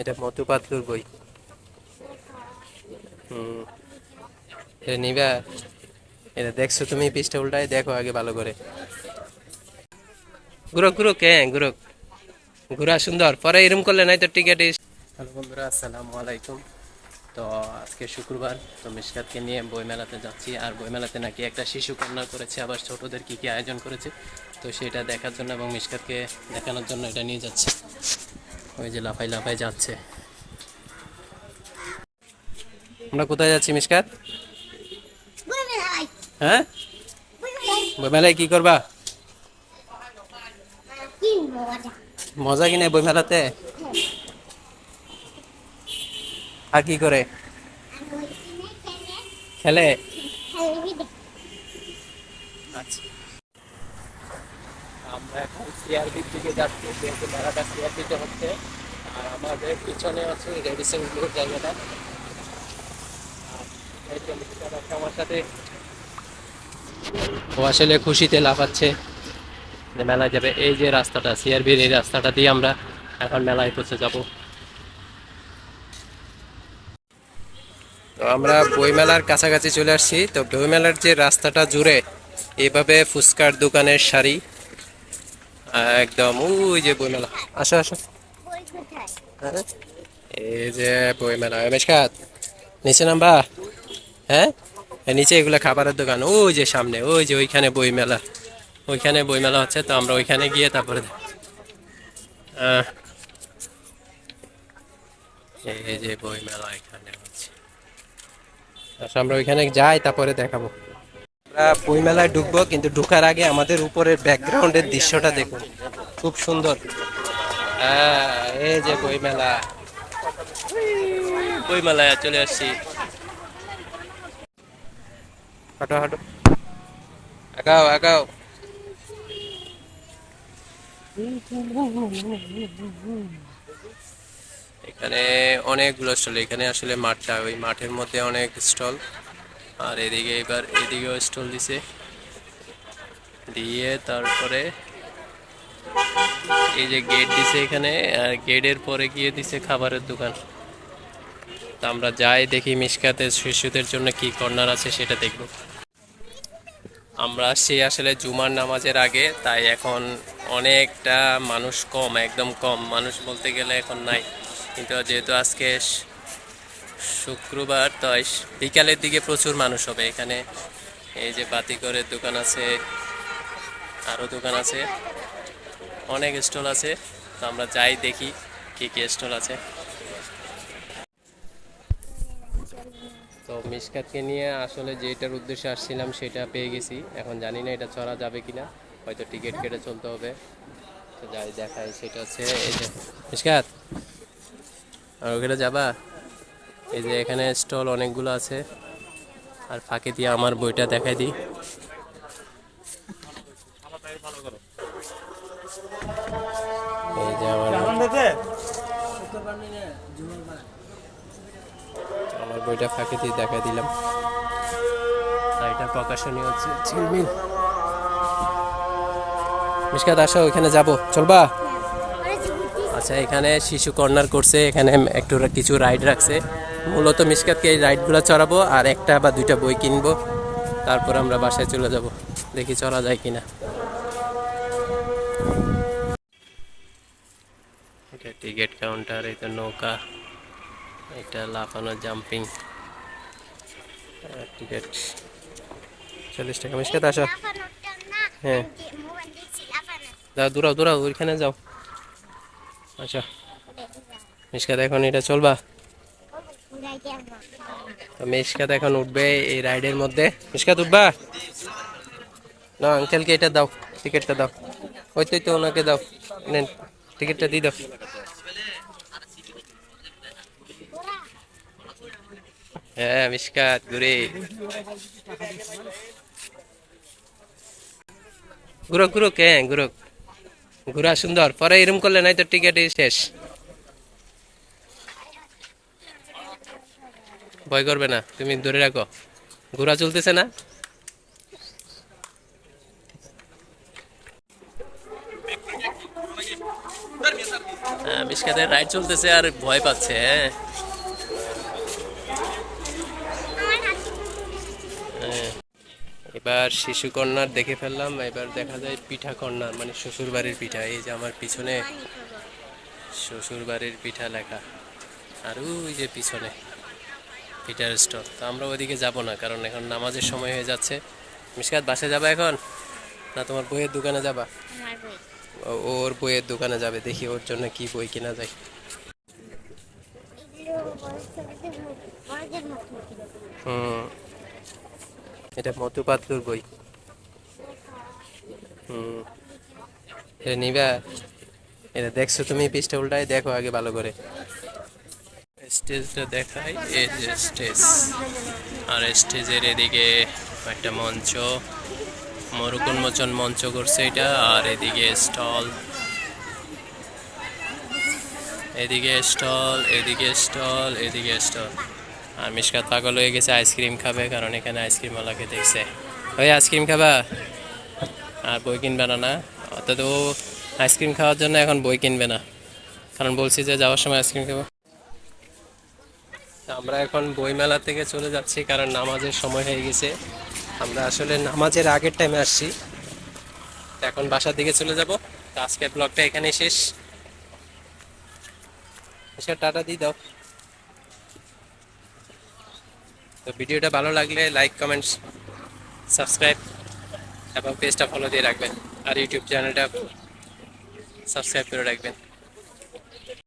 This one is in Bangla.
এটা মধু পাতলুর বই এটা নিবা। এটা দেখছ তুমি পৃষ্ঠা উল্টায় দেখো আগে ভালো করে। গুরুক গুরুক হ্যাঁ গুরুক। ঘুরা সুন্দর, পরে এরম করলে নাই তো টিকিট হ্যালো বন্ধুরা, আসসালামু আলাইকুম। তো আজকে শুক্রবার, তো মিশকাতকে নিয়ে বইমেলাতে যাচ্ছি। আর বইমেলাতে নাকি একটা শিশু কন্যা করেছে, আবার ছোটদের কি কি আয়োজন করেছে। তো সেটা দেখার জন্য এবং মিশকাতকে দেখানোর জন্য এটা নিয়ে যাচ্ছে। ওই যে লাফাই লাফাই যাচ্ছে। আমরা কোথায় যাচ্ছি মিশকাত হ্যাঁ? বইমেলায় কি করবা? মজা কিনে বইমেলাতে? আর কি করে? খেলে? আচ্ছা। এখন সিআরবির দিকে যাচ্ছি যেহেতু সিআরবিতে হচ্ছে আর আমাদের পিছনে আছে জায়গাটা। আসলে খুশিতে লাফাচ্ছে। যে মেলায় যাবে। এই যে রাস্তাটা সিআরবির এই রাস্তাটা দিয়ে আমরা এখন মেলায় পৌঁছে যাব। তো আমরা বইমেলার কাছাকাছি চলে আসছি। তো বইমেলার যে রাস্তাটা জুড়ে এভাবে ফুচকার দোকানের আহ, একদম, ওই যে বইমেলা। আসো আসো। হ্যাঁ? এই যে বইমেলা মেশকাত নিচে নাম্বা। হ্যাঁ? নিচে এগুলো খাবারের দোকান। ওই যে সামনে, ওই যে ওইখানে বইমেলা। ওইখানে বইমেলা হচ্ছে, তো আমরা ওইখানে গিয়ে তারপরে এই যে বইমেলা এখানে হচ্ছে। আমরা ওইখানে যাই, তারপরে দেখাবো। আমরা বইমেলায় ঢুকবো, কিন্তু ঢুকার আগে আমাদের উপরের ব্যাকগ্রাউন্ডের দৃশ্যটা দেখুন। খুব সুন্দর। হ্যাঁ এই যে বইমেলা। বইমেলায় চলে আসছি। হাঁটো হাঁটো। আগাও আগাও। এখানে অনেকগুলো স্টল। এখানে আসলে মাঠটা, ওই মাঠের মধ্যে অনেক স্টল। আর এদিকে এবার এদিকেও স্টল দিছে। দিয়ে তারপরে এই যে গেট দিছে এখানে, আর গেটের পরে গিয়ে দিছে খাবারের দোকান। তা আমরা যাই দেখি মিসকাতে শিশুদের জন্য কি কর্নার আছে সেটা দেখব। আমরা সেই আসলে জুমার নামাজের আগে, তাই এখন অনেকটা মানুষ কম, একদম কম। মানুষ বলতে গেলে এখন নাই। কিন্তু যেহেতু আজকে শুক্রবার শ- বিকালের দিকে প্রচুর মানুষ হবে। এখানে এই যে বাতিকরের দোকান আছে আরও দোকান আছে, অনেক স্টল আছে। তো আমরা যাই দেখি কি কি স্টল আছে। তো মিসকাতকে নিয়ে আসলে যেটার উদ্দেশ্যে আসছিলাম সেটা পেয়ে গেছি। এখন জানি না এটা চড়া যাবে কিনা, হয়তো টিকিট কেটে চলতে হবে। তো যাই দেখাই, সেটা হচ্ছে এই যে মিসকাত, আর ওখানে যাবা? এই যে এখানে স্টল অনেকগুলো আছে। আর ফাঁকে দিয়ে আমার বইটা দেখাই দিই। এই যে আমার আমার বইটা ফাঁকে দিয়ে দেখাই দিলাম। এটা প্রকাশনী হচ্ছে ঝিলমিল। মিসকাত আসো ওইখানে যাব। চলবা? আচ্ছা এখানে শিশু কর্নার করছে। এখানে একটু কিছু রাইড রাখছে। মূলত মিসকাতকে এই রাইডগুলো চড়াবো আর একটা বা দুইটা বই কিনবো। তারপর আমরা বাসায় চলে যাব। দেখি চড়া যায় কিনা। এটা টিকিট কাউন্টার, এটা নৌকা, এটা লাফানো জাম্পিং। টিকিট। চল্লিশ টাকা। মিসকাত, আসো। হ্যাঁ। যাও দূরাও দূরাও ওইখানে যাও। আচ্ছা মিসকাত, এখন এটা চলবা। তো মিসকাত এখন উঠবে এই রাইডের মধ্যে। মিসকাত উঠবা? না আঙ্কেলকে এটা দাও টিকিটটা দাও। ওই তো ওনাকে দাও। নেন টিকিটটা দিয়ে দাও। হ্যাঁ মিসকাত ঘুরে। ঘুরো ঘুরো কে ঘুরো ঘুরা সুন্দর, পরে এরম করলে নাই তো টিকিটই শেষ। ভয় করবে না, তুমি ধরে রাখো। ঘোরা চলতেছে না? মিসকা মিশকাদের রাইড চলতেছে আর ভয় পাচ্ছে হ্যাঁ। হ্যাঁ। এবার শিশু কন্যার দেখে ফেললাম, এবার দেখা যায় পিঠা কন্যার মানে শ্বশুর বাড়ির পিঠা, এই যে আমার পিছনে শ্বশুর বাড়ির পিঠা লেখা। আর ওই যে পিছনে। পিঠার স্টল তো আমরা ওইদিকে যাব না কারণ এখন নামাজের সময় হয়ে যাচ্ছে। মিসকাত বাসে যাবা এখন? না তোমার বইয়ের দোকানে যাবা? ওর বইয়ের দোকানে যাবে দেখি ওর জন্য কি বই কিনা যায়। মতো হুম এটা মধু পাতলুর বই। হুম এটা নিবা। এটা দেখছ তুমি পিসটা উল্টায় দেখো আগে ভালো করে। স্টেজটা দেখাই, এই যে স্টেজ। আর স্টেজের এদিকে একটা মঞ্চ মরুক উন্মোচন মঞ্চ করছে এটা, আর এদিকে স্টল। এদিকে স্টল এদিকে স্টল এদিকে স্টল। আর মিশকাত পাগল হয়ে গেছে, আইসক্রিম খাবে, কারণ এখানে আইসক্রিম ওয়ালাকে দেখছে। ওই আইসক্রিম খাবা? আর বই কিনবে না না? অর্থাৎ ও আইসক্রিম খাওয়ার জন্য এখন বই কিনবে না। কারণ বলছি যে যাওয়ার সময় আইসক্রিম খাব। আমরা এখন বইমেলা থেকে চলে যাচ্ছি কারণ নামাজের সময় হয়ে গেছে। আমরা আসলে নামাজের আগের টাইমে আসছি। এখন বাসার দিকে চলে যাব। তো আজকের ব্লগটা এখানেই শেষ। আচ্ছা টাটা দিয়ে দাও। তো ভিডিওটা ভালো লাগলে লাইক কমেন্টস সাবস্ক্রাইব এবং পেজটা ফলো দিয়ে রাখবেন। আর ইউটিউব চ্যানেলটা সাবস্ক্রাইব করে রাখবেন।